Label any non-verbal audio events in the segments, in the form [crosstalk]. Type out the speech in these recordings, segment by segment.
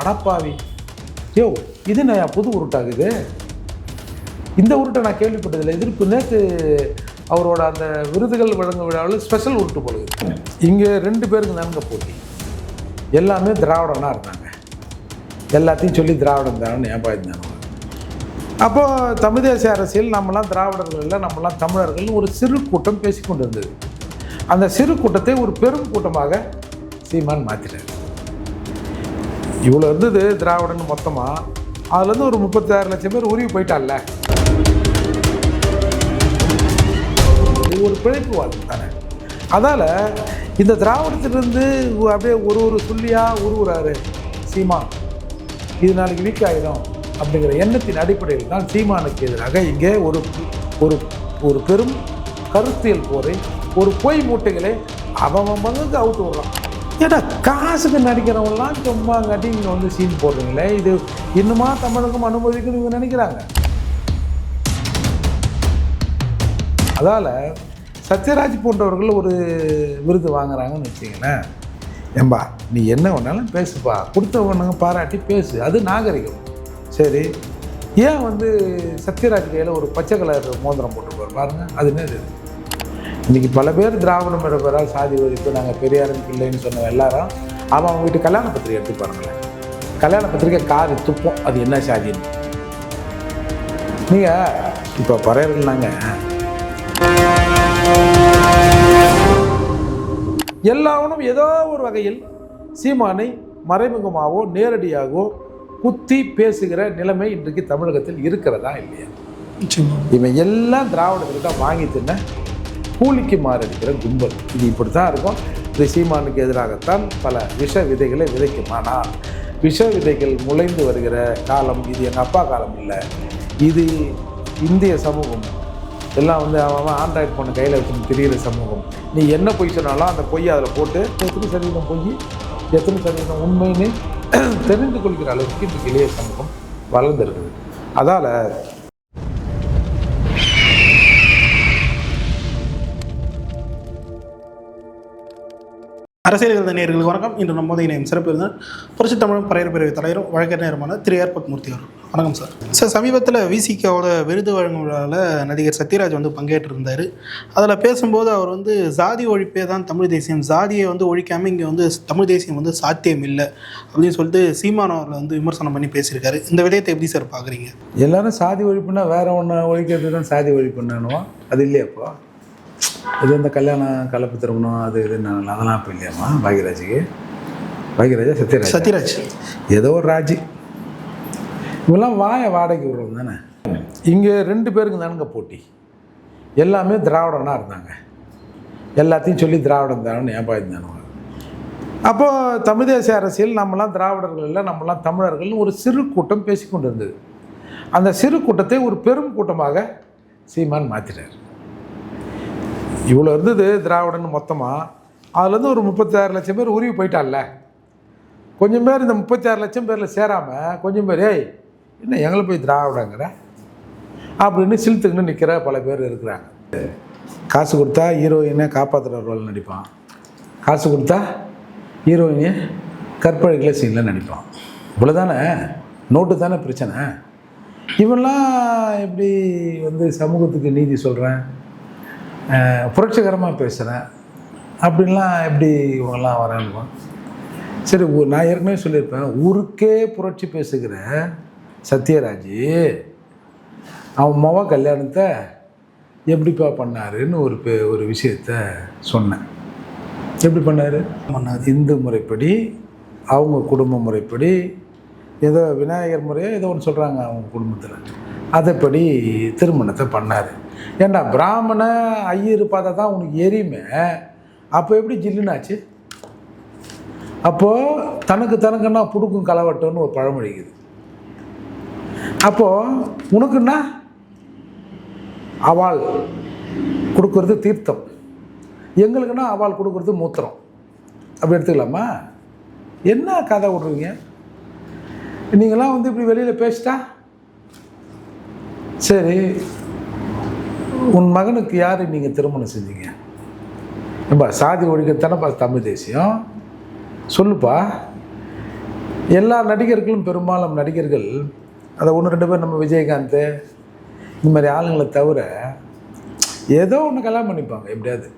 அடப்பாவி. யோ இது நான் புது உருட்டாகுது இந்த உருட்டை நான் கேள்விப்பட்டதில்லை. எதிர்ப்பு நேற்று அவரோட அந்த விருதுகள் வழங்கும் விழாவில் ஸ்பெஷல் உருட்டு போடுது இங்கே ரெண்டு பேருக்கு நன்க போட்டி. எல்லாமே திராவிடனாக இருந்தாங்க. எல்லாத்தையும் சொல்லி திராவிடம் தான் ஞாபகம் இருந்தாங்க அப்போது தமிழ் தேசிய அரசியல் நம்மலாம் திராவிடர்கள் இல்லை நம்மலாம் தமிழர்கள் ஒரு சிறு கூட்டம் பேசிக்கொண்டு இருந்தது அந்த சிறு கூட்டத்தை ஒரு பெரும் கூட்டமாக சீமான் மாற்றினார் இவ்வளோ இருந்தது திராவிடன் மொத்தமாக அதுலேருந்து ஒரு முப்பத்தாறு லட்சம் பேர் உருவி போயிட்டால ஒரு ஒரு பிழைப்புவாதம் தானே. அதால் இந்த திராவிடத்திலிருந்து அப்படியே ஒரு ஒரு சொல்லியாக உருவுறாரு சீமா. இது நாளைக்கு வீக் ஆகிடும் அப்படிங்கிற எண்ணத்தின் அடிப்படையில் தான் சீமானுக்கு எதிராக இங்கே ஒரு ஒரு ஒரு பெரும் கருத்தியல் போரை ஒரு பொய் மூட்டைகளை அவன் பங்குக்கு அவுத்து விடலாம் ஏடா காசுக்கு நடிக்கிறவங்களாம் சும்மா கட்டி இங்கே வந்து சீன் போடுறீங்களே? இது இன்னுமா தமிழகம் அனுமதிக்குன்னு இவங்க நினைக்கிறாங்க. அதால் சத்யராஜ் போன்றவர்கள் ஒரு விருது வாங்குறாங்கன்னு வச்சிங்களேன் ஏம்பா நீ என்ன வேணாலும் பேசுப்பா. கொடுத்தவனுங்க பாராட்டி பேசு. அது நாகரிகம். சரி ஏன் வந்து சத்யராஜ் கையில் ஒரு பச்சை கலர் மோதிரம் போட்டுருப்பார் பாருங்க. அது என்னது? இன்றைக்கி பல பேர் திராவிடம் என்ற பேரால் சாதி ஒழிப்பு நாங்கள் பெரியாரும் இல்லைன்னு சொன்ன எல்லாரும் அவன் அவங்க வீட்டு கல்யாண பத்திரிகை எடுத்து பாருங்களேன் கல்யாண பத்திரிகை காரி துப்போம். அது என்ன சாதின்னு? நீங்கள் இப்போ பறையர்கள்னாங்க எல்லாவனும் ஏதோ ஒரு வகையில் சீமானை மறைமுகமாகவோ நேரடியாகவோ குத்தி பேசுகிற நிலைமை இன்றைக்கு தமிழகத்தில் இருக்கிறதா இல்லையா? இவன் எல்லாம் திராவிடத்துக்கு தான் வாங்கி தின்ன கூலிக்கு மாறடிக்கிற கும்பல். இது இப்படி தான் இருக்கும். இது சீமானுக்கு எதிராகத்தான் பல விஷ விதைகளை விதைக்குமானால் விஷ விதைகள் முளைந்து வருகிற காலம் இது எங்கள் அப்பா காலம் இல்லை. இது இந்திய சமூகம் எல்லாம் வந்து அவன் ஆண்ட்ராய்ட் ஃபோனை கையில் வச்சுன்னு தெரிகிற சமூகம். நீ என்ன பொய் சொன்னாலும் அந்த பொய்யை அதில் போட்டு எத்தனை சதவீதம் பொய் எத்தனை சதவீதம் உண்மைன்னு தெரிந்து கொள்கிற அளவுக்கு இன்றைக்கு இளைய சமூகம் வளர்ந்துருக்குது. அதால் அரசியல் எழுத நேர்களுக்கு வணக்கம். இன்று நம்மோதைய இணையம் சிறப்பு இருந்தால் புரட்சி தமிழ் பரையர் தலைவரும் வழக்கறிஞருமான திரு ஏற்பக் மூர்த்தி அவர் வணக்கம் சார். சார் சமீபத்தில் விசிகாவோட விருது வழங்கும் விழாவில் நடிகர் சத்யராஜ் வந்து பங்கேற்றிருந்தார். அதில் பேசும்போது அவர் வந்து ஜாதி ஒழிப்பே தான் தமிழ் தேசியம் ஜாதியை வந்து ஒழிக்காமல் இங்கே வந்து தமிழ் தேசியம் வந்து சாத்தியம் இல்லை அப்படின்னு சொல்லிட்டு சீமான் வந்து விமர்சனம் பண்ணி பேசியிருக்காரு. இந்த விடயத்தை எப்படி சார் பார்க்குறீங்க எல்லாரும் சாதி ஒழிப்புனா வேற ஒன்று ஒழிக்கிறது தான் சாதி ஒழிப்புன்னு அது இல்லையாப்பா இது இந்த கல்யாணம் கலப்பு திருமணம் அது இதுன்னு அதெல்லாம் இப்போ இல்லையாம்மா பாக்யராஜுக்கு. பாக்யராஜா சத்யராஜ். சத்யராஜ். ஏதோ ஒரு ராஜி. இவெல்லாம் வாய வாடகைக்கு விடுறது தானே. இங்கே ரெண்டு பேருக்கு தானுங்க போட்டி. எல்லாமே திராவிடனாக இருந்தாங்க. எல்லாத்தையும் சொல்லி திராவிடம் திராவிடம் ஞாபகம் இருந்தானுங்க அப்போது தமிழ் தேசிய அரசியல் நம்மலாம் திராவிடர்கள் இல்லை நம்மலாம் தமிழர்கள்னு ஒரு சிறு கூட்டம் பேசிக்கொண்டு இருந்தது அந்த சிறு கூட்டத்தை ஒரு பெரும் கூட்டமாக சீமான் மாற்றிட்டார் இவ்வளோ இருந்தது திராவிடன் மொத்தமாக அதுலேருந்து ஒரு முப்பத்தாறு லட்சம் பேர் உருவி போயிட்டால கொஞ்சம் பேர் இந்த முப்பத்தாறு லட்சம் பேரில் சேராமல் கொஞ்சம் பேர் ஏய் என்ன எங்களை போய் திராவிடங்கிற? அப்படின்னு சிலுத்துக்குன்னு நிற்கிற பல பேர் இருக்கிறாங்க. காசு கொடுத்தா ஹீரோயினை காப்பாற்றுற ரோல் நடிப்பான். காசு கொடுத்தா ஹீரோயினை கற்பழிக்கல சீனில் நடிப்பான். இவ்வளோதானே நோட்டு தானே பிரச்சனை. இவன்லாம் எப்படி வந்து சமூகத்துக்கு நீதி சொல்கிறேன் புரட்சிகரமாக பேசுகிறேன் அப்படின்லாம் எப்படி இவங்கெல்லாம் வரேன்னு சரி நான் ஏற்கனவே சொல்லியிருப்பேன். ஊருக்கே புரட்சி பேசுகிற சத்யராஜ் அவன் மொவ கல்யாணத்தை எப்படிப்பா பண்ணாருன்னு ஒரு பே ஒரு விஷயத்த சொன்னேன். எப்படி பண்ணார்? பண்ணார். இந்து முறைப்படி அவங்க குடும்ப முறைப்படி ஏதோ விநாயகர் முறையோ ஏதோ ஒன்று சொல்கிறாங்க அவங்க குடும்பத்தில். அதைப்படி திருமணத்தை பண்ணார். ஏண்டா பிராமண ஐயர் பார்த்தா தான் உனக்கு எரியுமே? அப்போ எப்படி ஜில்லுனாச்சு? அப்போது தனக்கு தனக்குன்னா புடுக்கும் கலவட்டம்னு ஒரு பழமொழி இருக்குது. அப்போது உனக்குன்னா அவாள் கொடுக்கறது தீர்த்தம். எங்களுக்குன்னா அவாள் கொடுக்கறது மூத்திரம். அப்படி எடுத்துக்கலாமா? என்ன கதை விட்றீங்க? நீங்களாம் வந்து இப்படி வெளியில் பேசிட்டா? சரி உன் மகனுக்கு யார் நீங்கள் திருமணம் செஞ்சீங்க? ஏம்பா சாதி ஒழிக்கத்தானப்பா தமிழ் தேசியம். சொல்லுப்பா. எல்லா நடிகர்களும் பெரும்பாலும் நடிகர்கள் அதை ஒன்று ரெண்டு பேர் நம்ம விஜயகாந்த் இந்த மாதிரி ஆளுங்களை தவிர ஏதோ ஒன்று கல்யாணம் பண்ணிப்பாங்க எப்படியாவது.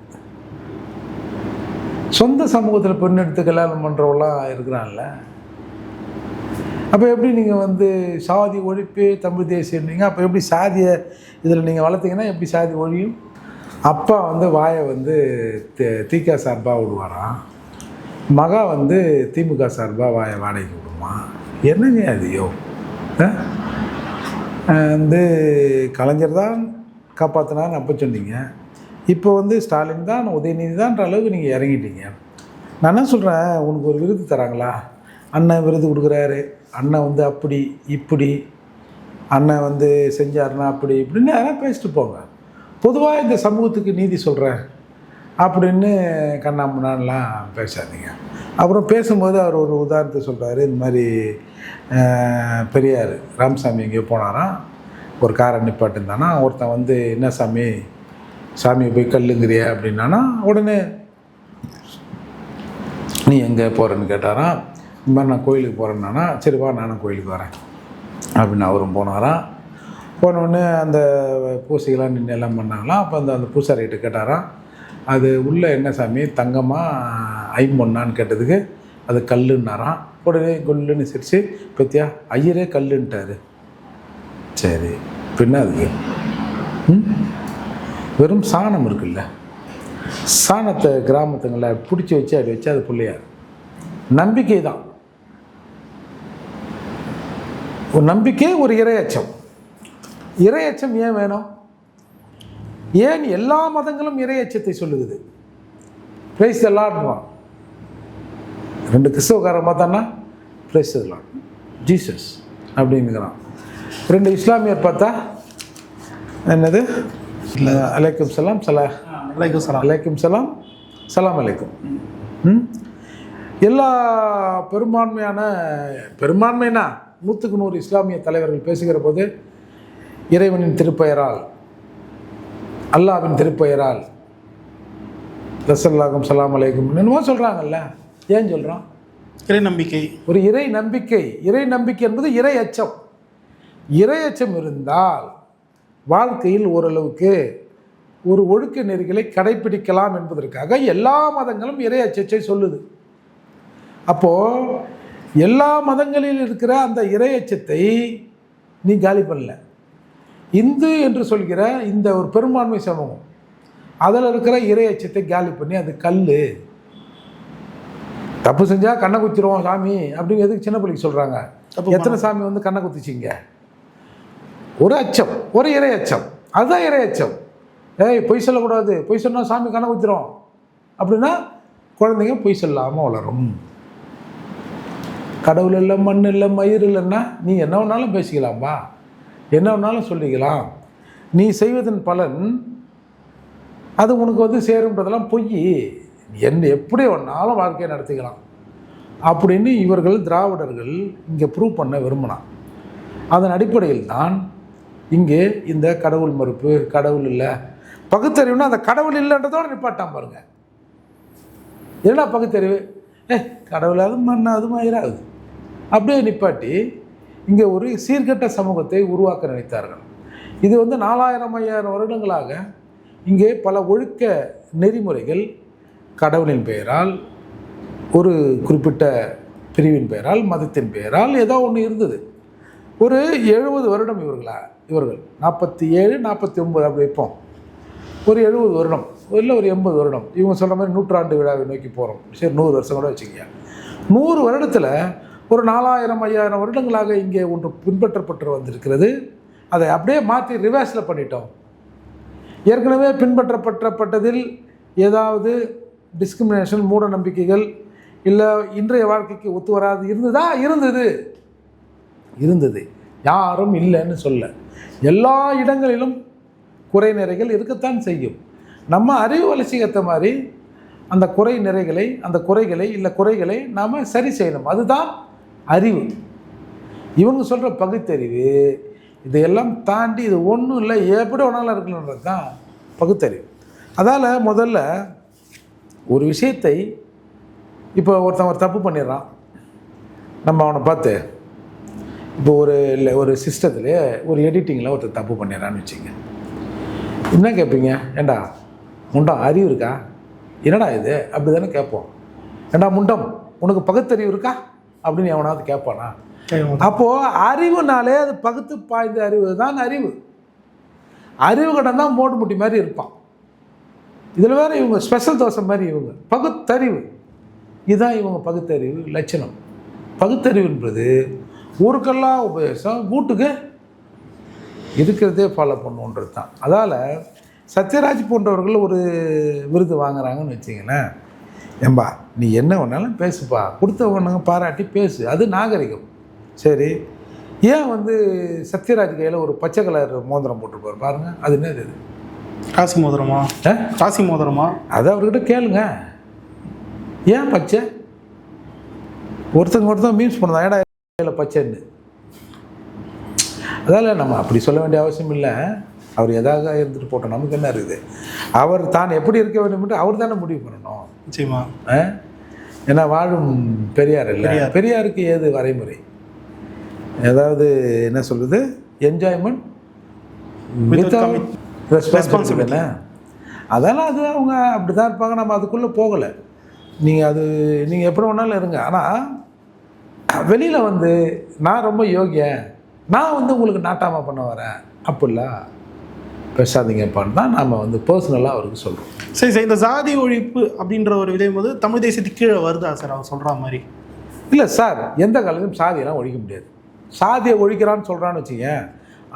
சொந்த சமூகத்தில் பெண் எடுத்து கல்யாணம் பண்ணுறவெல்லாம் இருக்கிறான்ல அப்போ எப்படி நீங்கள் வந்து சாதி ஒழிப்பு தமிழ் தேசியன்றீங்க அப்போ எப்படி சாதியை இதில் நீங்கள் வளர்த்தீங்கன்னா எப்படி சாதி ஒழியும்? அப்பா வந்து வாயை வந்து தி- திக சார்பாக விடுவாராம். மகா வந்து திமுக சார்பாக வாயை வாடகைக்கு விடுமா? என்னங்க அதையோ வந்து கலைஞர் தான் காப்பாற்றினான்னு அப்போ சொன்னீங்க. இப்போ வந்து ஸ்டாலின் தான் உதயநிதி தான்ற அளவுக்கு நீங்கள் இறங்கிட்டீங்க. நான் என்ன சொல்கிறேன் உனக்கு ஒரு விருது தராங்களா? அண்ணன் விருது கொடுக்குறாரு. அண்ணன் வந்து அப்படி இப்படி அண்ணன் வந்து செஞ்சாருன்னா அப்படி இப்படின்னு அதெல்லாம் பேசிட்டு போங்க. பொதுவாக இந்த சமூகத்துக்கு நீதி சொல்கிறேன் அப்படின்னு கண்ணாமண்ணான்லாம் பேசாதீங்க. அப்புறம் பேசும்போது அவர் ஒரு உதாரணத்தை சொல்கிறாரு இந்த மாதிரி பெரியார் ராமசாமி எங்கேயோ போனாராம். ஒரு காரை நிப்பாட்டிருந்தானா ஒருத்தன் வந்து என்ன சாமி சாமியை போய் கல்லுங்கிறிய? அப்படின்னானா உடனே நீ எங்கே போகிறேன்னு கேட்டாராம். இந்த மாதிரி நான் கோயிலுக்கு போகிறேன்னா சரி வா நானும் கோயிலுக்கு வரேன். அப்படின்னு அவரும் போனாராம் போனோடனே அந்த பூசைகள்லாம் நின்று எல்லாம் பண்ணாங்களாம் அப்போ அந்த அந்த பூசாரிகிட்ட கேட்டாராம் அது உள்ளே என்ன சாமி? தங்கமாக ஐம்பொன்னான்னு கேட்டதுக்கு அது கல்லுன்னாராம் உடனே கொல்லுன்னு சிரிச்சு பத்தியா ஐயரே கல்லுன்ட்டாரு. சரி பின்ன அதுக்கு? வெறும் சாணம் இருக்குல்ல? சாணத்தை கிராமத்துங்களை பிடிச்சி வச்சு அப்படி வச்சு அது பிள்ளையார். நம்பிக்கை தான் ஒரு நம்பிக்கை ஒரு இரையச்சம். இரையச்சம் ஏன் வேணும்? ஏன் எல்லா மதங்களும் இரையச்சத்தை சொல்லுது பிரைஸ் எல்லாடுவான் ரெண்டு கிறிஸ்தவக்காரன் பார்த்தான்னா பிரைஸ் எல்லாம் ஜீசஸ் அப்படிங்கிறான். ரெண்டு இஸ்லாமியர் பார்த்தா என்னது? அலைக்கும் சலாம் சலா அலைக்கும் சலாம். அலைக்கும் சலாம் சலாம் அலைக்கும். ம்? எல்லா பெரும்பான்மையான பெரும்பான்மைனா நூற்றுக்கு நூறு இஸ்லாமிய தலைவர்கள் பேசுகிற போது இறைவனின் திருப்பெயரால் அல்லாவின் திருப்பெயரால் ரசல்லாகும் சலாம் அலைக்கும் என்னமோ சொல்கிறாங்கல்ல ஏன் சொல்கிறோம் இறை நம்பிக்கை. ஒரு இறை நம்பிக்கை. இறை நம்பிக்கை என்பது இறை அச்சம். இறை அச்சம் இருந்தால் வாழ்க்கையில் ஓரளவுக்கு ஒரு ஒழுக்க நெறிகளை கடைபிடிக்கலாம் என்பதற்காக எல்லா மதங்களும் இறை அச்சத்தை சொல்லுது. அப்போது எல்லா மதங்களில் இருக்கிற அந்த இறை அச்சத்தை நீ காலி பண்ணல. இந்து என்று சொல்கிற இந்த ஒரு பெரும்பான்மை சமூகம் அதில் இருக்கிற இறை அச்சத்தை காலி பண்ணி அது கல் தப்பு செஞ்சால் கண்ணை குத்திடுவோம் சாமி அப்படின்னு எதுக்கு சின்ன பிள்ளைக்கு சொல்கிறாங்க எத்தனை சாமி வந்து கண்ணை குத்திச்சிங்க? ஒரு அச்சம் ஒரு இறை அச்சம் அதுதான் இறை அச்சம் ஏய் பொய் சொல்லக்கூடாது. பொய் சொன்னால் சாமி கண்ணை குத்திரும். அப்படின்னா குழந்தைங்க பொய் சொல்லாமல் வளரும். கடவுள் இல்லை மண் இல்லை மயிர் இல்லைன்னா நீ என்ன வேணாலும் பேசிக்கலாம்பா. என்ன வேணாலும் சொல்லிக்கலாம். நீ செய்வதன் பலன் அது உனக்கு வந்து சேருன்றதெல்லாம் பொய். என்ன எப்படி ஒன்றாலும் வாழ்க்கையை நடத்திக்கலாம். அப்படின்னு இவர்கள் திராவிடர்கள் இங்கே ப்ரூவ் பண்ண விரும்பினான். அதன் அடிப்படையில் தான் இங்கே இந்த கடவுள் மறுப்பு கடவுள் இல்லை. பகுத்தறிவுனா அந்த கடவுள் இல்லைன்றதோட நிப்பாட்டான் பாருங்கள் என்னடா பகுத்தறிவு? ஏ கடவுளாவது அது மண் மயிராகுது அப்படியே நிப்பாட்டி இங்கே ஒரு சீர்கெட்ட சமூகத்தை உருவாக்க நினைத்தார்கள். இது வந்து நாலாயிரம் ஐயாயிரம் வருடங்களாக இங்கே பல ஒழுக்க நெறிமுறைகள் கடவுளின் பெயரால் ஒரு குறிப்பிட்ட பிரிவின் பெயரால் மதத்தின் பெயரால் ஏதோ ஒன்று இருந்தது. ஒரு எழுபது வருடம் இவர்களா இவர்கள் நாற்பத்தி ஏழு நாற்பத்தி ஒம்பது அப்படி வைப்போம். ஒரு எழுபது வருடம் இல்லை ஒரு எண்பது வருடம். இவங்க சொல்கிற மாதிரி நூற்றாண்டு விழாவை நோக்கி போகிறோம் சரி நூறு வருஷம் கூட வச்சுக்கோங்க. நூறு வருடத்தில் ஒரு நாலாயிரம் ஐயாயிரம் வருடங்களாக இங்கே ஒன்று பின்பற்றப்பட்டு வந்திருக்கிறது. அதை அப்படியே மாற்றி ரிவர்ஸில் பண்ணிட்டோம். ஏற்கனவே பின்பற்றப்பட்டப்பட்டதில் ஏதாவது டிஸ்கிரிமினேஷன் மூட நம்பிக்கைகள் இல்லை இன்றைய வாழ்க்கைக்கு ஒத்து வராது இருந்ததா? இருந்தது. இருந்தது. யாரும் இல்லைன்னு சொல்ல. எல்லா இடங்களிலும் குறை நிறைகள் இருக்கத்தான் செய்யும். நம்ம அறிவு வளர்ச்சிக்கு ஏற்ற மாதிரி அந்த குறை நிறைகளை அந்த குறைகளை இல்லை குறைகளை நாம் சரி செய்யணும். அதுதான் அறிவு. இவங்க சொல்கிற பகுத்தறிவு இதையெல்லாம் தாண்டி இது ஒன்றும் இல்லை எப்படி வேணாலும் இருக்கணுன்றது தான் பகுத்தறிவு. அதால் முதல்ல ஒரு விஷயத்தை இப்போ ஒருத்தன் ஒரு தப்பு பண்ணிடுறான். நம்ம அவனை பார்த்து இப்போ ஒரு இல்லை ஒரு சிஸ்டத்தில் ஒரு எடிட்டிங்கில் ஒருத்தர் தப்பு பண்ணிடுறான்னு வச்சுங்க. என்ன கேட்பீங்க ஏண்டா முண்டம் அறிவு இருக்கா? என்னடா இது? அப்படி தானே கேட்போம் ஏண்டா முண்டம் உனக்கு பகுத்தறிவு இருக்கா? அப்படின்னு எவனாவது கேட்பானா அப்போது அறிவுனாலே அது பகுத்து பாய்ந்த அறிவு தான் அறிவு. அறிவு கடன் தான் மோட்டு முட்டி மாதிரி இருப்பான். இதில் வேற இவங்க ஸ்பெஷல் தோசை மாதிரி இவங்க. பகுத்தறிவு. இதுதான் இவங்க பகுத்தறிவு லட்சணம். பகுத்தறிவு என்பது ஊருக்கெல்லாம் உபதேசம் வீட்டுக்கு இருக்கிறதே ஃபாலோ பண்ணுன்றது தான். அதால் சத்யராஜ் போன்றவர்கள் ஒரு விருது வாங்குறாங்கன்னு வச்சிங்களேன் ஏம்பா நீ என்ன வேணாலும் பேசுப்பா. கொடுத்தவனுங்க பாராட்டி பேசு. அது நாகரிகம். சரி. ஏன் வந்து சத்யராஜ் கையில் ஒரு பச்சை கலர் மோதிரம் போட்டிருப்பார் பாருங்க. அது என்னது இது? ராசி மோதிரமா? ராசி மோதிரமா? அதை அவர்கிட்ட கேளுங்க. ஏன் பச்சை? ஒருத்தங்க ஒருத்தங்க மீன்ஸ் பண்ணதான் ஏடா கையில் பச்சைன்னு? அதால் நம்ம அப்படி சொல்ல வேண்டிய அவசியம் இல்லை. அவர் எதாக இருந்துட்டு போட்டோம் நமக்கு என்ன இருக்குது? அவர் தான் எப்படி இருக்க வேண்டும் அவர் தானே முடிவு பண்ணணும். நிச்சயமா? ஏன்னா வாழும் பெரியார் இல்லை. பெரியார். பெரியாருக்கு ஏது வரைமுறை? ஏதாவது என்ன சொல்றது? என்ஜாய்மெண்ட் ரெஸ்பான்சிபிலிட்டி அதெல்லாம் அது அவங்க அப்படி தான் இருப்பாங்க. நம்ம அதுக்குள்ளே போகலை. நீங்கள் அது நீங்கள் எப்படி வேணாலும் இருங்க. ஆனால் வெளியில் வந்து நான் ரொம்ப யோகியன். நான் வந்து உங்களுக்கு நாட்டாமா பண்ண வரேன். அப்படிலாம் பேசாதீங்கப்பான்னு தான் நாம் வந்து பர்சனலாக அவருக்கு சொல்கிறோம் சரி சார் இந்த ஜாதி ஒழிப்பு அப்படின்ற ஒரு விதம் போது தமிழ் தேசத்துக்கு கீழே வருதா சார் அவர் சொல்ற மாதிரி? இல்லை சார் எந்த காலத்திலும் சாதியெல்லாம் ஒழிக்க முடியாது. சாதியை ஒழிக்கிறான்னு சொல்கிறான்னு வச்சுக்கேன்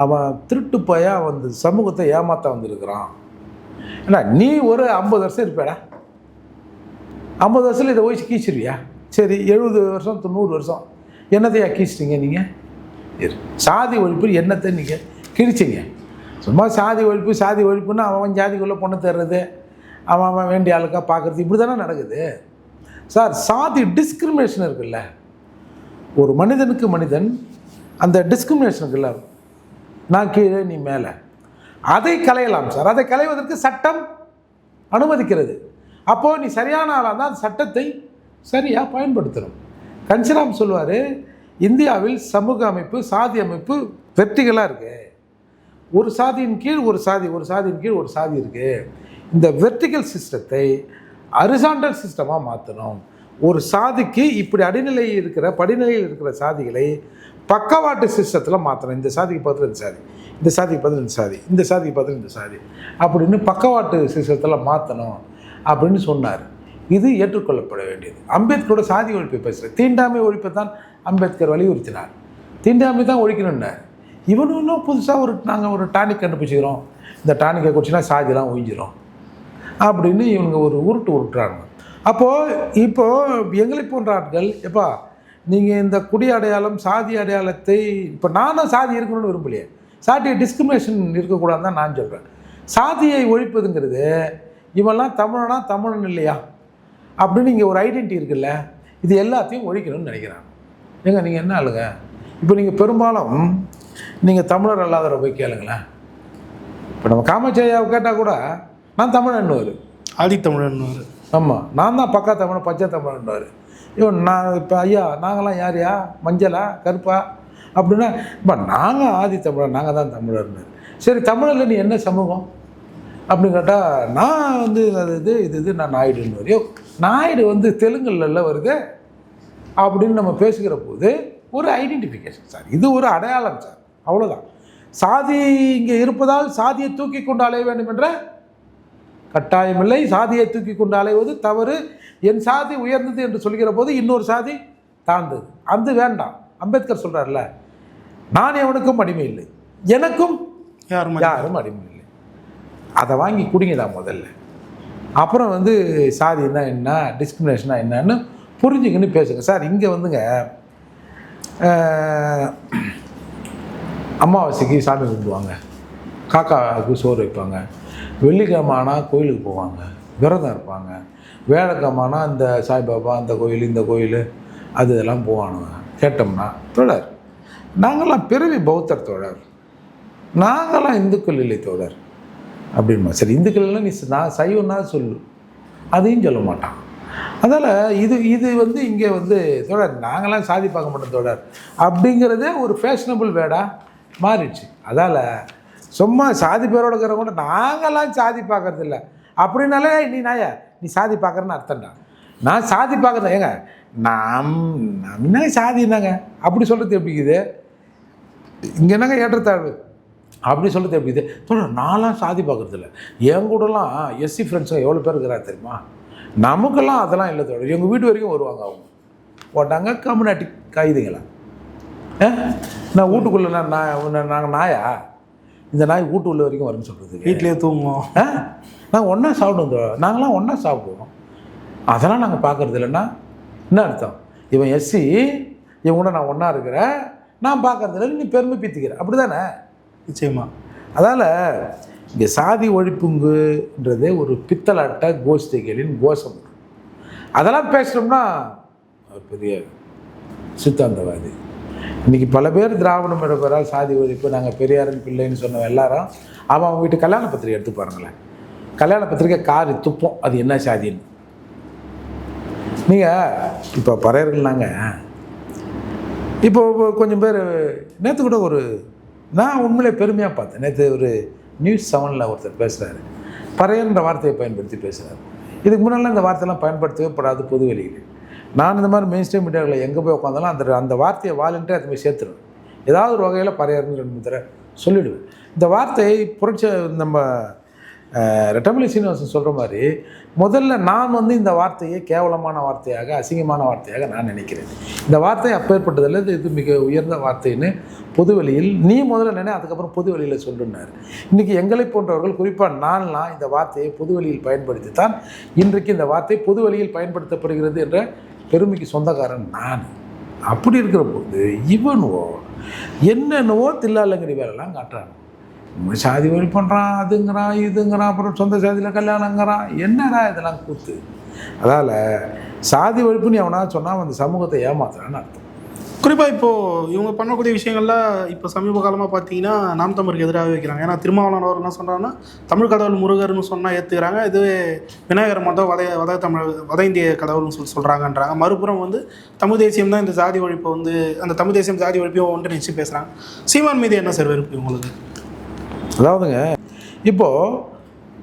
அவன் திருட்டு போயா வந்து சமூகத்தை ஏமாத்த வந்திருக்கிறான். ஏன்னா நீ ஒரு ஐம்பது வருஷம் இருப்பேடா. ஐம்பது வருஷத்தில் இதை ஒழிச்சு கீச்சிருவியா? சரி எழுபது வருஷம் தொண்ணூறு வருஷம் என்னத்தையா கீச்சிட்டீங்க நீங்கள் சாதி ஒழிப்பு என்னத்தை நீங்கள் கிழிச்சிங்க? சும்மா சாதி ஒழிப்பு சாதி ஒழிப்புன்னு அவன் அவன் ஜாதிக்குள்ளே பொண்ணு தர்றது அவன் அவன் வேண்டிய ஆளுக்கா பார்க்குறது இப்படி தானே நடக்குது. சார் சாதி டிஸ்கிரிமினேஷன் இருக்குல்ல. ஒரு மனிதனுக்கு மனிதன் அந்த டிஸ்கிரிமினேஷன் இருக்குல்ல. நான் கீழே நீ மேலே. அதை கலையலாம் சார். அதை களைவதற்கு சட்டம் அனுமதிக்கிறது. அப்போது நீ சரியான ஆளாக தான் அந்த சட்டத்தை சரியாக பயன்படுத்தணும். கன்சிராம் சொல்லுவார் இந்தியாவில் சமூக அமைப்பு சாதி அமைப்பு வெற்றிகளாக இருக்குது ஒரு சாதியின் கீழ் ஒரு சாதி ஒரு சாதியின் கீழ் ஒரு சாதி இருக்குது இந்த வெர்டிகல் சிஸ்டத்தை அரிசாண்டல் சிஸ்டமாக மாற்றணும் ஒரு சாதிக்கு இப்படி அடிநிலை இருக்கிற படிநிலையில் இருக்கிற சாதிகளை பக்கவாட்டு சிஸ்டத்தில் மாற்றணும் இந்த சாதிக்கு பதில் இந்த சாதி இந்த சாதிக்கு பதில் இந்த சாதி இந்த சாதிக்கு பதில் இந்த சாதி அப்படின்னு பக்கவாட்டு சிஸ்டத்தில் மாற்றணும் அப்படின்னு சொன்னார். இது ஏற்றுக்கொள்ளப்பட வேண்டியது. அம்பேத்கரோட சாதி ஒழிப்பை பேசுகிறேன் தீண்டாமை ஒழிப்பை தான் அம்பேத்கர் வலியுறுத்தினார். தீண்டாமை தான் ஒழிக்கணும்னார். இவனும் இன்னும் புதுசாக ஒரு நாங்கள் ஒரு டானிக் கண்டுபிடிச்சிக்கிறோம். இந்த டானிக்கை குடிச்சின்னா சாதிலாம் ஒழிஞ்சிரும் அப்படின்னு இவங்க ஒரு உருட்டு உருட்டுறாங்க. அப்போது இப்போது எங்களை போன்ற ஆட்கள் எப்பா நீங்கள் இந்த குடி அடையாளம் சாதி அடையாளத்தை இப்போ நானும் சாதி இருக்கணும்னு விரும்பலையே. சாதிய டிஸ்கிரிமினேஷன் இருக்கக்கூடாதுன்னு தான் நான் சொல்கிறேன் சாதியை ஒழிப்பதுங்கிறது இவெல்லாம் தமிழனா தமிழன் இல்லையா? அப்படின்னு இங்கே ஒரு ஐடென்டிட்டி இருக்குல்ல இது எல்லாத்தையும் ஒழிக்கணும்னு நினைக்கிறாங்க. ஏங்க நீங்கள் என்ன ஆளுங்க? இப்போ நீங்கள் பெரும்பாலும் நீங்கள் தமிழர் அல்லாதவரை போய் கேளுங்களேன். இப்போ நம்ம காமாட்சி ஐயாவை கேட்டால் கூட நான் தமிழன்னுவார் ஆதித்தமிழன் ஆமாம் நான் தான் பக்கா தமிழ் பச்சை தமிழ்ன்றார் இவன் நான் இப்போ ஐயா நாங்களாம் யாரையா? மஞ்சளா? கருப்பா? அப்படின்னா இப்போ நாங்கள் ஆதி தமிழர் நாங்கள் தான் தமிழர்னு. சரி தமிழில் நீ என்ன சமூகம்? அப்படின்னு கேட்டால் நான் வந்து அது இது இது இது நான் நாயுடுன்னு வரையோ நாயுடு வந்து தெலுங்குல வருது அப்படின்னு நம்ம பேசுகிற போது ஒரு ஐடென்டிஃபிகேஷன் சார் இது ஒரு அடையாளம் சார் அவ்வளோதான் சாதி இங்கே இருப்பதால் சாதியை தூக்கி கொண்டு அலைய வேண்டும் என்ற கட்டாயமில்லை சாதியை தூக்கி கொண்டு அலைவது தவறு. என் சாதி உயர்ந்தது என்று சொல்கிற போது இன்னொரு சாதி தாழ்ந்தது. அது வேண்டாம். அம்பேத்கர் சொல்கிறார்ல நான் எவனுக்கும் அடிமை இல்லை. எனக்கும் யாரும் யாரும் அடிமை இல்லை. அதை வாங்கி குடிங்கதா முதல்ல. அப்புறம் வந்து சாதினா என்ன டிஸ்கிரிமினேஷனா என்னன்னு புரிஞ்சுக்கின்னு பேசுங்க. சார் இங்கே வந்துங்க அமாவாசைக்கு சாமி கும்பிடுவாங்க. காக்காவுக்கு சோறு வைப்பாங்க. வெள்ளிக்கிழமை ஆனால் கோயிலுக்கு போவாங்க. விரதம் இருப்பாங்க. வேலைக்கிழமைனா இந்த சாய்பாபா அந்த கோயில் இந்த கோயில் அது இதெல்லாம் போவானுங்க. கேட்டோம்னா தொடர் நாங்களாம் பிறவி பௌத்தர் தொடர் நாங்களாம் இந்துக்கள் இல்லை தொடர் அப்படின்பா சரி இந்துக்கள்லாம் நீ நான் சைவம்னா சொல்லு. அதையும் சொல்ல மாட்டான். அதனால் இது இது வந்து இங்கே வந்து தொடர் நாங்களாம் சாதி பார்க்க மாட்டோம் தொடர் அப்படிங்கிறதே ஒரு ஃபேஷனபிள் வேடாக மாறிடுச்சு. அதால் சும்மா சாதி பேரோட இருக்கிறவங்க கூட நாங்களாம் சாதி பார்க்கறது இல்லை. அப்படின்னாலே நீ நாயா? நீ சாதி பார்க்குறேன்னு அர்த்தம்டா. நான் சாதி பார்க்குறேன் ஏங்க நாம் என்னங்க சாதி என்னங்க? அப்படி சொல்கிறது எப்படி இருக்குது? இங்கே என்னங்க ஏற்றத்தாழ்வு? அப்படி சொல்கிறது எப்படி இது தொடர் நான்லாம் சாதி பார்க்குறது இல்லை. என் கூடலாம் எஸ்சி ஃப்ரெண்ட்ஸுங்க எவ்வளோ பேர் இருக்கிறா தெரியுமா? நமக்கெல்லாம் அதெல்லாம் இல்லை தொடர் எங்கள் வீட்டு வரைக்கும் வருவாங்க அவங்க. போட்டாங்க கம்யூனிட்டி கைதுங்களா நான் வீட்டுக்குள்ளே நான் நான் நாங்கள் நாயா? இந்த நாய் வீட்டு உள்ள வரைக்கும் வரும்னு சொல்கிறதுக்கு வீட்லயே தூங்குவோம். நாங்கள் ஒன்றா சாப்பிடுவோம். நாங்களாம் ஒன்றா சாப்பிடுவோம். அதெல்லாம் நாங்கள் பார்க்கறது இல்லைன்னா என்ன அர்த்தம்? இவன் எஸ்சி இவன் கூட நான் ஒன்றா இருக்கிறேன். நான் பார்க்கறது இல்லை நீ பெருமை பீத்திக்கிற. அப்படி தானே நிச்சயமா. அதால் இங்கே சாதி ஒழிப்புங்குன்றதே ஒரு பித்தலாட்ட கோஷ்டிகளின் கோஷம். அதெல்லாம் பேசுகிறோம்னா பெரிய சித்தாந்தவாதி. இன்றைக்கி பல பேர் திராவிடம் என்ற சாதி ஒழிப்பு நாங்கள் பெரியாரின் பிள்ளைன்னு சொன்ன எல்லாரும் அவன் அவங்க வீட்டு கல்யாண பத்திரிகை எடுத்து பாருங்களேன். கல்யாண பத்திரிக்கை காரி துப்பம் அது என்ன சாதின்னு. நீங்கள் இப்போ பறையர்கள்னாங்க இப்போ கொஞ்சம் பேர் நேற்று கூட ஒரு நான் உண்மையிலே பெருமையாக பார்த்தேன். நேற்று ஒரு நியூஸ் செவனில் ஒருத்தர் பேசுகிறாரு பறையன்ற வார்த்தையை பயன்படுத்தி பேசுகிறார் இதுக்கு முன்னால் இந்த வார்த்தையெல்லாம் பயன்படுத்தவே படாது பொது வெளியில். நான் இந்த மாதிரி மெயின் ஸ்ட்ரீம் மீடியாவில் எங்கே போய் உட்காந்தாலும் அந்த அந்த வார்த்தையை வாலண்டே அது போய் சேர்த்துருவேன். ஏதாவது ஒரு வகையில் பறையர்னு ரெண்டு மூணு தடவை சொல்லிவிடுவேன் இந்த வார்த்தையை புரட்சி நம்ம ரெட்டமலை சீனிவாசன் சொல்கிற மாதிரி முதல்ல நான் வந்து இந்த வார்த்தையை கேவலமான வார்த்தையாக அசிங்கமான வார்த்தையாக நான் நினைக்கிறேன். இந்த வார்த்தை அப்பேற்பட்டதில் இது இது மிக உயர்ந்த வார்த்தைன்னு பொதுவெளியில் நீ முதல்ல நினை அதுக்கப்புறம் பொதுவெளியில் சொல்லுனார் இன்றைக்கி எங்களை போன்றவர்கள் குறிப்பாக நான்லாம் இந்த வார்த்தையை பொதுவெளியில் பயன்படுத்தி தான் இன்றைக்கு இந்த வார்த்தை பொதுவெளியில் பயன்படுத்தப்படுகிறது என்ற பெருமைக்கு சொந்தக்காரன் நான். அப்படி இருக்கிற போது இவனுவோ என்னென்னவோ தில்லாலங்கடி வேலைலாம் காட்டுறாங்க சாதி வழி பண்ணுறான் அதுங்கிறான் இதுங்கிறான் அப்புறம் சொந்த சாதியில் கல்யாணங்கிறான். என்னடா இதெல்லாம் கூத்து? அதால் சாதி ஒழிப்புன்னு எவனா சொன்னால் அந்த சமூகத்தை ஏமாத்துறான்னு அர்த்தம். குறிப்பாக இப்போது இவங்க பண்ணக்கூடிய விஷயங்கள்லாம் இப்போ சமீப காலமாக பார்த்தீங்கன்னா நாம் தமிழுக்கு எதிராக வைக்கிறாங்க. ஏன்னா திருமாவளவன் அவர் என்ன சொல்கிறாங்கன்னா தமிழ் கடவுள் முருகர்னு சொன்னால் ஏற்றுக்கிறாங்க இதுவே விநாயகர் மட்டும் வத வத தமிழ் வத இந்திய கடவுள்னு சொல்லி சொல்கிறாங்கன்றாங்க மறுபுறம் வந்து தமிழ் தேசியம் தான் இந்த ஜாதி ஒழிப்பை வந்து அந்த தமிழ் தேசியம் ஜாதி ஒழிப்பையும் ஒன்று நினச்சி பேசுகிறாங்க சீமான் மீது என்ன சார் வெறுப்பு உங்களுக்கு அதாவதுங்க இப்போது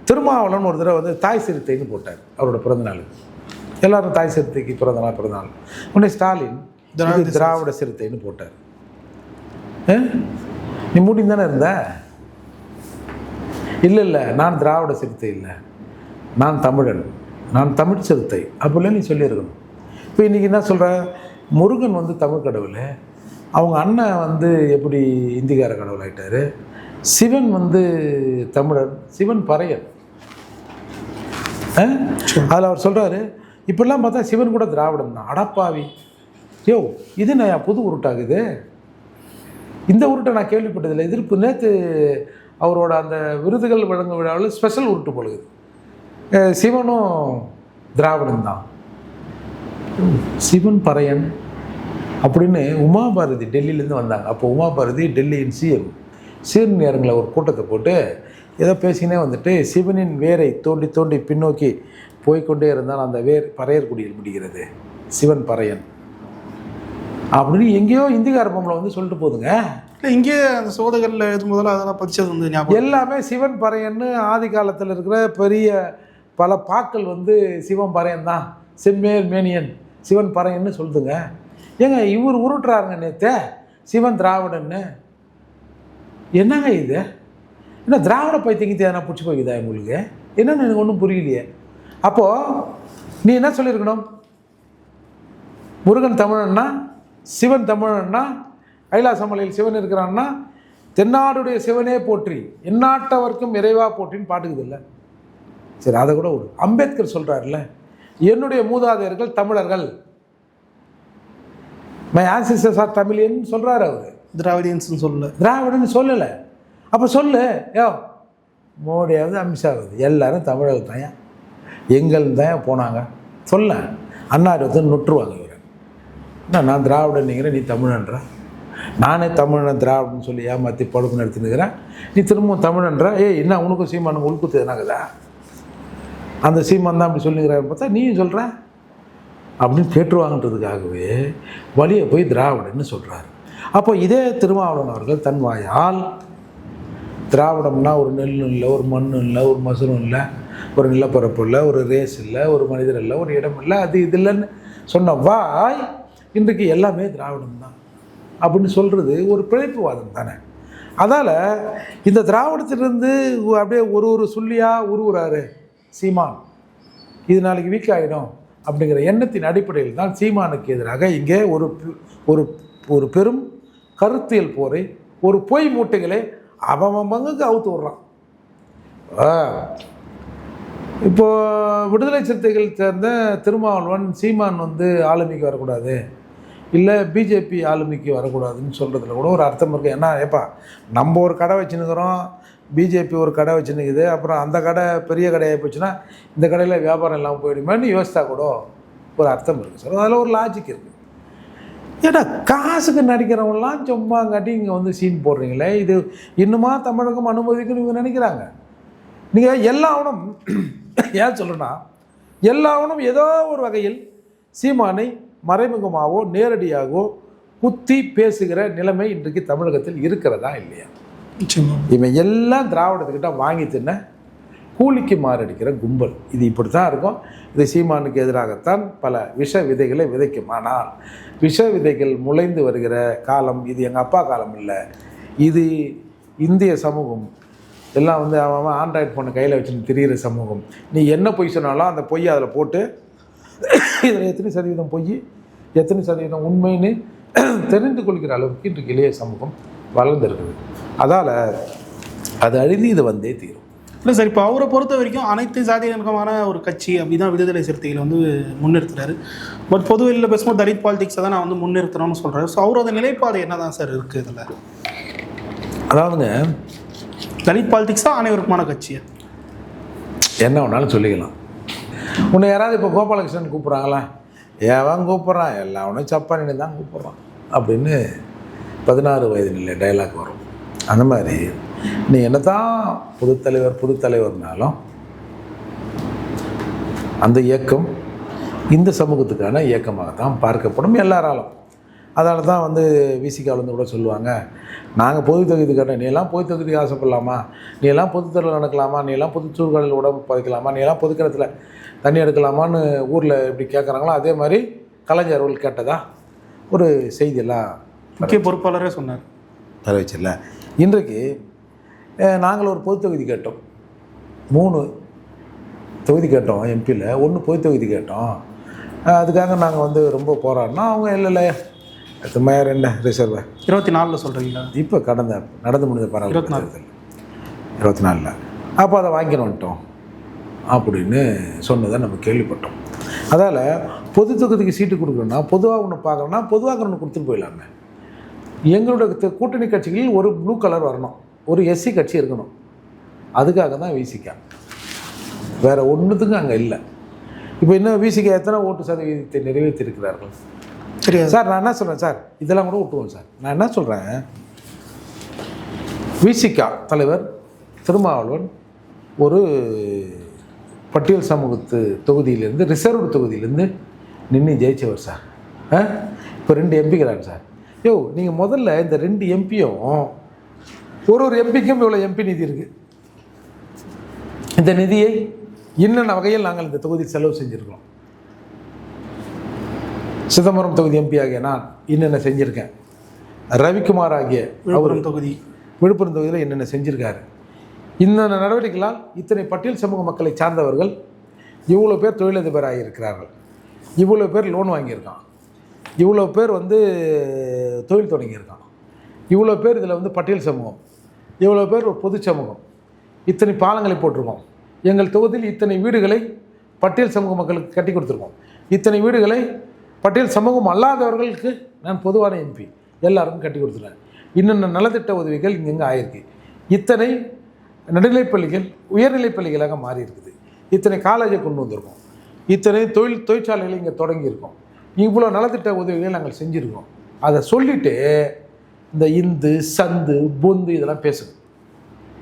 திருமாவளவன் ஒரு தடவை வந்து தாய் சிறுத்தைன்னு போட்டார் அவரோட பிறந்தநாள். எல்லாரும் தாய் சிறுத்தைக்கு பிறந்தநாள் பிறந்தநாள் உடனே ஸ்டாலின் திராவிட சிறுத்தைன்னு போட்டார்? நீ மூடின்னு தானே இருந்த? இல்லை இல்லை நான் திராவிட சிறுத்தை இல்லை. நான் தமிழன். நான் தமிழ் சிறுத்தை. அப்படிலாம் நீ சொல்லியிருக்கணும். இப்போ இன்றைக்கி என்ன சொல்கிற முருகன் வந்து தமிழ் கடவுள். அவங்க அண்ணன் வந்து எப்படி இந்திக்கார கடவுள் ஆயிட்டாரு? சிவன் வந்து தமிழன் சிவன் பறையன் அதில் அவர் சொல்கிறாரு இப்படிலாம் பார்த்தா சிவன் கூட திராவிடன் தான். அடப்பாவி யோ இது நான் புது உருட்டாகுது? இந்த உருட்டை நான் கேள்விப்பட்டதில்லை. எதிர்ப்பு நேற்று அவரோட அந்த விருதுகள் வழங்கும் விழாவில் ஸ்பெஷல் உருட்டு பொழுது சிவனும் திராவிடன் தான். சிவன் பறையன் அப்படின்னு உமாபாரதி டெல்லியிலேருந்து வந்தாங்க. அப்போ உமாபாரதி டெல்லியின் சிஎம் சிஎம் நேரங்களில் ஒரு கூட்டத்தை போட்டு ஏதோ பேசினே வந்துட்டு சிவனின் வேரை தோண்டி தோண்டி பின்னோக்கி போய்க்கொண்டே இருந்தால் அந்த வேர் பறையர்குடியில் முடிகிறது. சிவன் பறையன். அப்படின்னு எங்கேயோ இந்திகார பொம்பளை வந்து சொல்லிட்டு போதுங்க. இல்லை இங்கே அந்த சோதகரில் எழுதும் முதல்ல அதெல்லாம் பதிச்சது வந்து ஞாபகம். எல்லாமே சிவன் பறையன்னு ஆதி காலத்தில் இருக்கிற பெரிய பல பாக்கள் வந்து சிவன் பறையன் தான். செம்மேல் மேனியன். சிவன் பறையன்னு சொல்லுதுங்க. ஏங்க இவர் உருட்டுறாருங்க நேற்று சிவன் திராவிடன்னு. என்னங்க இது? என்ன திராவிட பைத்தியங்க எதனா பிடிச்சி போய்க்குதா உங்களுக்கு? என்னன்னு எனக்கு ஒன்றும் புரியலையே. அப்போது நீ என்ன சொல்லியிருக்கணும்? முருகன் தமிழன்னா சிவன் தமிழன்னா கைலாசமலையில் சிவன் இருக்கிறான்னா தென்னாடுடைய சிவனே போற்றி எந்நாட்டவர்க்கும் இறைவா போற்றின்னு பாட்டுக்குது இல்லை. சரி அதை கூட விடு. அம்பேத்கர் சொல்கிறாருல்ல என்னுடைய மூதாதையர்கள் தமிழர்கள். மை ஆன்சிஸ்டர்ஸ் ஆர் தமிழியன் சொல்கிறார் அவர். திராவிடியன்ஸ்னு சொல்லல. திராவிடன்னு சொல்லலை. அப்போ சொல்லு. யோ மோடியாவது அமித்ஷாவது. எல்லாரும் தமிழக தான் எங்கள் தான் போனாங்க. சொல்ல. அண்ணா இருபத்தி நுட்டுருவாங்க இவரை. என்ன நான் திராவிடன்னுங்கிற நீ தமிழன்ற. நானே தமிழன் திராவிடன்னு சொல்லி ஏமாற்றி பழுப்பு நடத்தினுக்கிறேன். நீ திரும்பவும் தமிழன்ற. ஏய் என்ன உனக்கும் சீமானுக்கு உள்குத்து என்னாகுதா அந்த சீமான் தான் அப்படி சொல்லுங்கிறாரு பார்த்தா நீயும் சொல்கிற அப்படின்னு கேட்டுருவாங்கன்றதுக்காகவே வழியை போய் திராவிடன்னு சொல்கிறாரு அப்போ இதே திருமாவளவன் அவர்கள் தன் வாயால் திராவிடம்னா ஒரு நெல் இல்லை ஒரு மண்ணும் இல்லை ஒரு மசுரம் இல்லை ஒரு நிலப்பரப்பு இல்லை ஒரு ரேஸ் இல்லை ஒரு மனிதர் இல்லை ஒரு இடம் இல்லை அது இது இல்லைன்னு சொன்ன வாய் இன்றைக்கு எல்லாமே திராவிடம் தான் அப்படின்னு சொல்கிறது ஒரு பிழைப்புவாதம் தானே. அதால் இந்த திராவிடத்திலிருந்து அப்படியே ஒரு ஒரு சொல்லியாக உருவுறாரு சீமான். இது நாளைக்கு வீக் ஆகிடும் அப்படிங்கிற எண்ணத்தின் அடிப்படையில் தான் சீமானுக்கு எதிராக இங்கே ஒரு ஒரு ஒரு பெரும் கருத்தியல் போரை ஒரு பொய் மூட்டைகளை அவன் பங்குக்கு அவுத்து விட்றான். இப்போ விடுதலை சிறுத்தைகள் சேர்ந்த திருமாவளவன் சீமான் வந்து ஆளுமைக்கு வரக்கூடாது. இல்லை பிஜேபி ஆளுமைக்கு வரக்கூடாதுன்னு சொல்கிறதுல கூட ஒரு அர்த்தம் இருக்குது ஏன்னா ஏப்பா நம்ம ஒரு கடை வச்சுன்னுக்குறோம் பிஜேபி ஒரு கடை வச்சுன்னுக்குது அப்புறம் அந்த கடை பெரிய கடையாக போச்சுன்னா இந்த கடையில் வியாபாரம் இல்லாமல் போயிடுமேன்னு யோசித்தா கூட ஒரு அர்த்தம் இருக்குது சார் அதில் ஒரு லாஜிக் இருக்குது ஏடா காசுக்கு நடிக்கிறவங்களாம் சும்மாங்காட்டி இங்கே வந்து சீன் போடுறீங்களே? இது இன்னுமா தமிழகம் அனுமதிக்குன்னு இவங்க நினைக்கிறாங்க. நீங்கள் எல்லாவனும் [coughs] ஏன் சொல்கிறேன்னா எல்லாவனும் ஏதோ ஒரு வகையில் சீமானை மறைமுகமாகவோ நேரடியாகவோ குத்தி பேசுகிற நிலைமை இன்றைக்கு தமிழகத்தில் இருக்கிறதா இல்லையா? இவன் எல்லாம் திராவிடத்துக்கிட்ட வாங்கி தின்ன கூலிக்கு மாறடிக்கிற கும்பல். இது இப்படி தான் இருக்கும். இது சீமானுக்கு எதிராகத்தான் பல விஷ விதைகளை விதைக்கும் ஆனால் விஷ விதைகள் முளைந்து வருகிற காலம் இது எங்கள் அப்பா காலம் இல்லை. இது இந்திய சமூகம். எல்லாம் வந்து அவன் ஆண்ட்ராய்ட் ஃபோனை கையில் வச்சுன்னு தெரிகிற சமூகம். நீ என்ன பொய் சொன்னாலும் அந்த பொய்யை அதில் போட்டு இதில் எத்தனை சதவீதம் பொய் எத்தனை சதவீதம் உண்மைன்னு தெரிந்து கொள்கிற அளவுக்கு இன்றைக்கு இளைய சமூகம் வளர்ந்துருக்குது. அதால் அது அழிந்து இது வந்தே தீரும். இல்லை சார் இப்போ அவரை பொறுத்த வரைக்கும் அனைத்து ஜாதியினருக்குமான ஒரு கட்சி அப்படி தான் விடுதலை சிறுத்தைகள் வந்து முன்னிறுத்துறாரு. பட் பொது வெளியில் பேசும்போது தலித் பாலிடிக்ஸை தான் நான் வந்து முன்னிறுத்துறோம்னு சொல்கிறாரு ஸோ அவரோட நிலைப்பாடு என்ன தான் சார் இருக்குது இதில்? அதாவதுங்க தலித் பாலிடிக்ஸ் தான் அனைவருக்குமான கட்சியா என்ன வேணாலும் சொல்லிக்கலாம். உன்னை யாராவது இப்போ கோபாலகிருஷ்ணன் கூப்பிட்றாங்களா? ஏவன் கூப்பிட்றான்? எல்லாவனும் சப்பானின்னு தான் கூப்பிட்றான். அப்படின்னு பதினாறு வயது நிலை டைலாக் வரும். அந்த மாதிரி நீ என்ன தான் புதுத்தலைவர் புதுத்தலைவர்னாலும் அந்த இயக்கம் இந்த சமூகத்துக்கான இயக்கமாக தான் பார்க்கப்படும் எல்லாராலும். அதனால தான் வந்து விசிகாவில் வந்து கூட சொல்லுவாங்க நாங்கள் பொது தொகுதி நீ எல்லாம் பொது தொகுதிக்கு ஆசைப்படலாமா? நீ எல்லாம் பொதுத்தரில் நடக்கலாமா? நீ எல்லாம் பொது சூழ்நிலையில் உடம்பு பதிக்கலாமா? நீ எல்லாம் பொதுக்கிணத்துல தண்ணி எடுக்கலாமான்னு ஊரில் இப்படி கேட்குறாங்களோ அதே மாதிரி கலைஞர் அவர்கள் கேட்டதா ஒரு செய்தியெல்லாம் முக்கிய பொறுப்பாளரே சொன்னார். தெரிவிச்சில்ல இன்றைக்கு நாங்கள் ஒரு பொது தொகுதி கேட்டோம். மூணு தொகுதி கேட்டோம் எம்பியில் ஒன்று பொது தொகுதி கேட்டோம். அதுக்காக நாங்கள் வந்து ரொம்ப போராடினோம். அவங்க இல்லை இல்லை. மேயர் என்ன? ரிசர்வ் இருபத்தி நாலில் சொல்கிறீங்களா இப்போ கடந்த நடந்து இருபத்தி பரவாயில்ல நாலு. தேர்தல் இருபத்தி நாலில் அப்போ அதை வாங்கின்னு வந்துட்டோம். அப்படின்னு சொன்னதை நம்ம கேள்விப்பட்டோம். அதால் பொது தொகுதிக்கு சீட்டு கொடுக்கணும்னா பொதுவாக ஒன்று பார்க்கணும்னா பொதுவாக ஒன்று கொடுத்துட்டு போயிடலாமே. எங்களோட கூட்டணி கட்சிகளில் ஒரு ப்ளூ கலர் வரணும். ஒரு எஸ்சி கட்சி இருக்கணும். அதுக்காக தான் விசிகா வேறு ஒன்றுத்துக்கும் அங்கே இல்லை. இப்போ இன்னும் விசிகா எத்தனை ஓட்டு சதவீதத்தை நிறைவேற்றியிருக்கிறார்கள்? சரியா சார் நான் என்ன சொல்கிறேன் சார்? இதெல்லாம் கூட விட்டுருவோம் சார். நான் என்ன சொல்கிறேன் விசிகா தலைவர் திருமாவளவன் ஒரு பட்டியல் சமூகத்து தொகுதியிலேருந்து ரிசர்வ் தொகுதியிலேருந்து நின்று ஜெயிச்சவர் சார். ஆ? இப்போ ரெண்டு எம்பிக்கிறாங்க சார். யோ நீங்கள் முதல்ல இந்த ரெண்டு எம்பியும் ஒரு ஒரு எம்பிக்கும் இவ்வளோ எம்பி நிதி இருக்குது இந்த நிதியை என்னென்ன வகையில் நாங்கள் இந்த தொகுதியில் செலவு செஞ்சுருக்கோம் சிதம்பரம் தொகுதி எம்பி ஆகிய நான் என்னென்ன செஞ்சுருக்கேன்? ரவிக்குமார் ஆகிய அவர் தொகுதி. விழுப்புரம் தொகுதியில் என்னென்ன செஞ்சுருக்காரு? இன்னென்ன நடவடிக்கைகளால் இத்தனை பட்டியல் சமூக மக்களை சார்ந்தவர்கள் இவ்வளோ பேர் தொழிலதிபராக இருக்கிறார்கள். இவ்வளோ பேர் லோன் வாங்கியிருக்கான். இவ்வளோ பேர் வந்து தொழில் தொடங்கியிருக்கான். இவ்வளோ பேர் இதில் வந்து பட்டியல் சமூகம். இவ்வளோ பேர் ஒரு பொது சமூகம். இத்தனை பாலங்களை போட்டிருக்கோம். எங்கள் தொகுதியில் இத்தனை வீடுகளை பட்டியல் சமூக மக்களுக்கு கட்டி கொடுத்துருக்கோம். இத்தனை வீடுகளை பட்டியல் சமூகம் அல்லாதவர்களுக்கு நான் பொதுவான எம்பி எல்லாருக்கும் கட்டி கொடுத்துருக்கேன் இன்னென்ன நலத்திட்ட உதவிகள் இங்கங்கே ஆயிருக்கு? இத்தனை நடுநிலைப்பள்ளிகள் உயர்நிலைப்பள்ளிகளாக மாறி இருக்குது. இத்தனை காலேஜை கொண்டு வந்திருக்கோம். இத்தனை தொழில் தொழிற்சாலைகளை இங்கே தொடங்கியிருக்கோம். இவ்வளோ நலத்திட்ட உதவிகளை நாங்கள் செஞ்சுருக்கோம். அதை சொல்லிவிட்டு இந்த இந்து சந்து பொந்து இதெல்லாம் பேசுங்க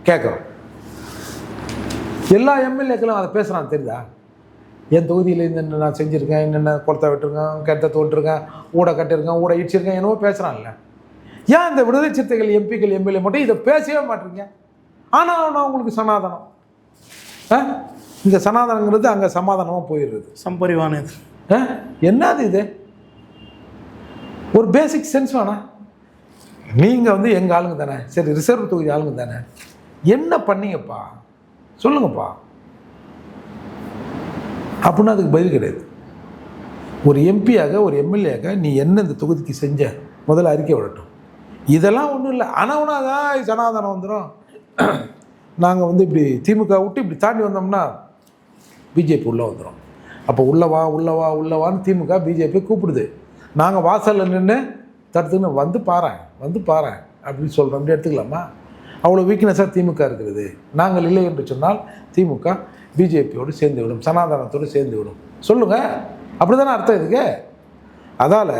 கேட்குறோம் எல்லா எம்எல்ஏக்களும் அதை பேசுகிறான் தெரியுதா? என் தொகுதியில் இந்த நான் செஞ்சுருக்கேன் என்னென்ன குளத்தை விட்டுருக்கேன் கிணத்த தோன்றிருக்கேன் ஊட கட்டியிருக்கேன் ஊட இடிச்சிருக்கேன் என்னவோ பேசுகிறான்ல ஏன் இந்த விடுதலை சிறுத்தைகள் எம்பிக்கள் எம்எல்ஏ மட்டும் இதை பேசவே மாட்டீங்க? ஆனால் நான் உங்களுக்கு சனாதனம்? இந்த சனாதனங்கிறது அங்கே சமாதானமாக போயிடுறது. சம்பரிவான இது? என்னது இது? ஒரு பேசிக் சென்ஸ் வேணாம் நீங்கள் வந்து எங்கள் ஆளுங்க தானே? சரி ரிசர்வ் தொகுதி ஆளுங்க தானே? என்ன பண்ணீங்கப்பா? சொல்லுங்கப்பா. அப்படின்னா அதுக்கு பதில் கிடையாது. ஒரு எம்பியாக ஒரு எம்எல்ஏக்காக நீ என்ன இந்த தொகுதிக்கு செஞ்ச? முதல்ல அறிக்கை விடட்டும் இதெல்லாம் ஒன்றும் இல்லை. அனவுனாதான் சனாதனம் வந்துடும் நாங்கள் வந்து இப்படி திமுக விட்டு இப்படி தாண்டி வந்தோம்னா பிஜேபி உள்ளே வந்துடும் அப்போ உள்ளவா வா உள்ளவான்னு வா வான்னு திமுக பிஜேபி கூப்பிடுது. நாங்கள் வாசலில் நின்று தடுத்துன்னு வந்து பாறேன் வந்து பாறேன் அப்படின்னு சொல்கிறோம் அப்படி எடுத்துக்கலாமா? அவ்வளோ வீக்னஸாக திமுக இருக்கிறது நாங்கள் இல்லை என்று சொன்னால் திமுக பிஜேபியோடு சேர்ந்து விடும் சனாதனத்தோடு சேர்ந்து விடும். சொல்லுங்கள் அப்படி தானே அர்த்தம் இதுக்கு? அதால்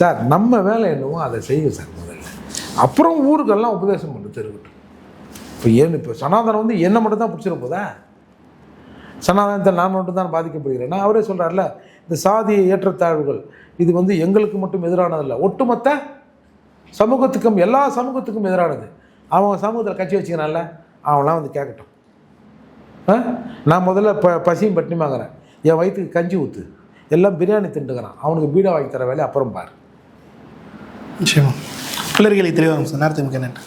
சார் நம்ம வேலை என்னவோ அதை செய்யும் சார் முதல்ல. அப்புறம் ஊருக்கெல்லாம் உபதேசம் பண்ணி இருக்கட்டும் இப்போ ஏன் இப்போ சனாதனம் வந்து என்னை மட்டும் தான் பிடிச்சிட போதா? சனாதனத்தை நான் மட்டும் தான் பாதிக்கப்படுகிறேன்னா அவரே சொல்கிறார்ல இந்த சாதிய ஏற்றத்தாழ்வுகள் இது வந்து எங்களுக்கு மட்டும் எதிரானதில்லை. ஒட்டுமொத்த சமூகத்துக்கும் எல்லா சமூகத்துக்கும் எதிரானது. அவன் சமூகத்தில் கட்சி வச்சுக்கிறான்ல அவன்லாம் வந்து கேட்கட்டும் ஆ? நான் முதல்ல ப பசியும் பட்டினிமாங்கிறேன் என் வயிற்றுக்கு கஞ்சி ஊற்று எல்லாம் பிரியாணி திண்டுக்கிறான் அவனுக்கு பீடா வாங்கி தர வேலையை அப்புறம் பார். நிச்சயமா. பிள்ளர்களை தெளிவாகும் சார். நேரத்துக்கு மிக்க நன்றி.